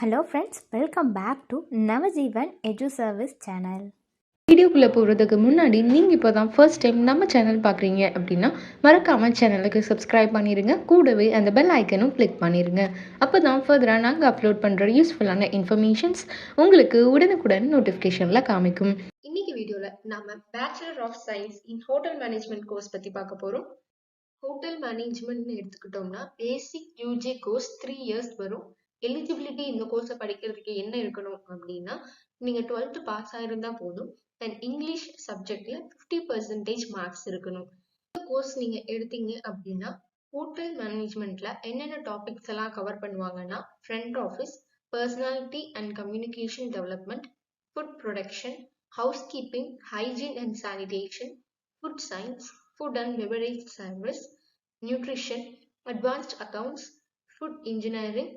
Hello friends welcome back to Navajeevan edu service channel வீடியோக்குள்ளே போகிறதுக்கு முன்னாடி நீங்கள் இப்போ தான் ஃபர்ஸ்ட் டைம் நம்ம சேனல் பார்க்குறீங்க அப்படின்னா மறக்காமல் சேனலுக்கு சப்ஸ்கிரைப் பண்ணிடுங்க கூடவே அந்த பெல் ஐக்கனும் கிளிக் பண்ணிடுங்க அப்போ தான் ஃபர்தராக நாங்கள் அப்லோட் பண்ணுற யூஸ்ஃபுல்லான இன்ஃபர்மேஷன்ஸ் உங்களுக்கு உடனுக்குடன் நோட்டிஃபிகேஷனில் காமிக்கும். இன்னைக்கு வீடியோல நாம bachelor of science in hotel management course பத்தி பார்க்க போறோம். ஹோட்டல் மேனேஜ்மெண்ட்னு எடுத்துக்கிட்டோம்னா basic UG course three years வரும். எலிஜிபிலிட்டி இந்த கோர்ஸை படிக்கிறதுக்கு என்ன இருக்கணும் அப்படின்னா நீங்க டுவெல்த் பாஸ் ஆயிருந்தா போதும். தென் இங்கிலீஷ் சப்ஜெக்ட்ல ஃபிஃப்டி பர்சன்டேஜ் மார்க்ஸ் இருக்கணும். இந்த கோர்ஸ் நீங்க எடுத்தீங்க அப்படின்னா ஹோட்டல் மேனேஜ்மெண்ட்ல என்னென்ன டாபிக்ஸ் எல்லாம் கவர் பண்ணுவாங்கன்னா front office personality and communication development food production housekeeping hygiene and sanitation food science food and beverage service nutrition advanced accounts food engineering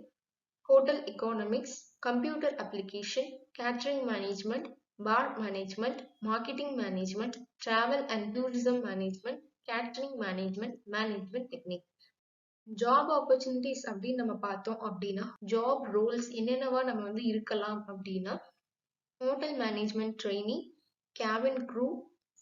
hotel economics, computer application catering management bar management marketing management travel and tourism management catering management management technique job opportunities அப்படின்னு நம்ம பார்த்தோம் அப்படின்னா job Rolle's என்னென்னவா நம்ம வந்து இருக்கலாம் அப்படின்னா hotel management trainee cabin crew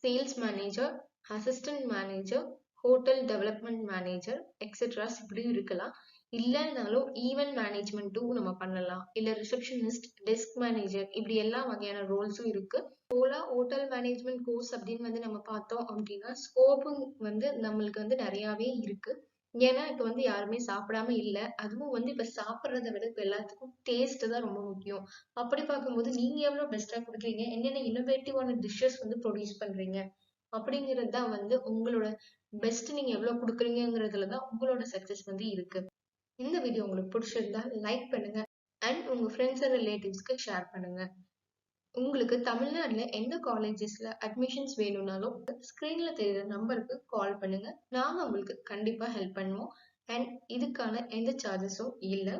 sales manager assistant manager hotel development manager etceteras இப்படி இருக்கலாம் இல்லைனாலும் ஈவென்ட் மேனேஜ்மெண்ட்டும் நம்ம பண்ணலாம். இல்ல ரிசப்ஷனிஸ்ட் டெஸ்க் மேனேஜர் இப்படி எல்லா வகையான ரோல்ஸும் இருக்கு. ஓலா ஹோட்டல் மேனேஜ்மெண்ட் கோர்ஸ் அப்படின்னு வந்து நம்ம பார்த்தோம் அப்படின்னா ஸ்கோப்பும் வந்து நம்மளுக்கு வந்து நிறையாவே இருக்கு. ஏன்னா இப்ப வந்து யாருமே சாப்பிடாம இல்ல. அதுவும் வந்து இப்ப சாப்பிடுறத விட இப்ப எல்லாத்துக்கும் டேஸ்ட் தான் ரொம்ப முக்கியம். அப்படி பார்க்கும்போது நீங்க எவ்வளவு பெஸ்டா கொடுக்குறீங்க? என்னென்ன இன்னோவேட்டிவான டிஷ்ஷஸ் வந்து ப்ரொடியூஸ் பண்றீங்க? அப்படிங்கிறது தான் வந்து உங்களோட பெஸ்ட் நீங்க எவ்வளவு கொடுக்குறீங்கிறதுல தான் உங்களோட சக்சஸ் வந்து இருக்கு. இந்த வீடியோ உங்களுக்கு பிடிச்சிருந்தா லைக் பண்ணுங்க. அண்ட் உங்க ஃப்ரெண்ட்ஸ் அண்ட் ரிலேட்டிவ்ஸ்க்கு ஷேர் பண்ணுங்க. உங்களுக்கு தமிழ்நாட்டில் எந்த காலேஜஸ்ல அட்மிஷன்ஸ் வேணும்னாலும் ஸ்க்ரீனில் தெரியுற நம்பருக்கு கால் பண்ணுங்க. நாங்கள் உங்களுக்கு கண்டிப்பா ஹெல்ப் பண்ணுவோம். அண்ட் இதுக்கான எந்த சார்ஜஸும் இல்லை.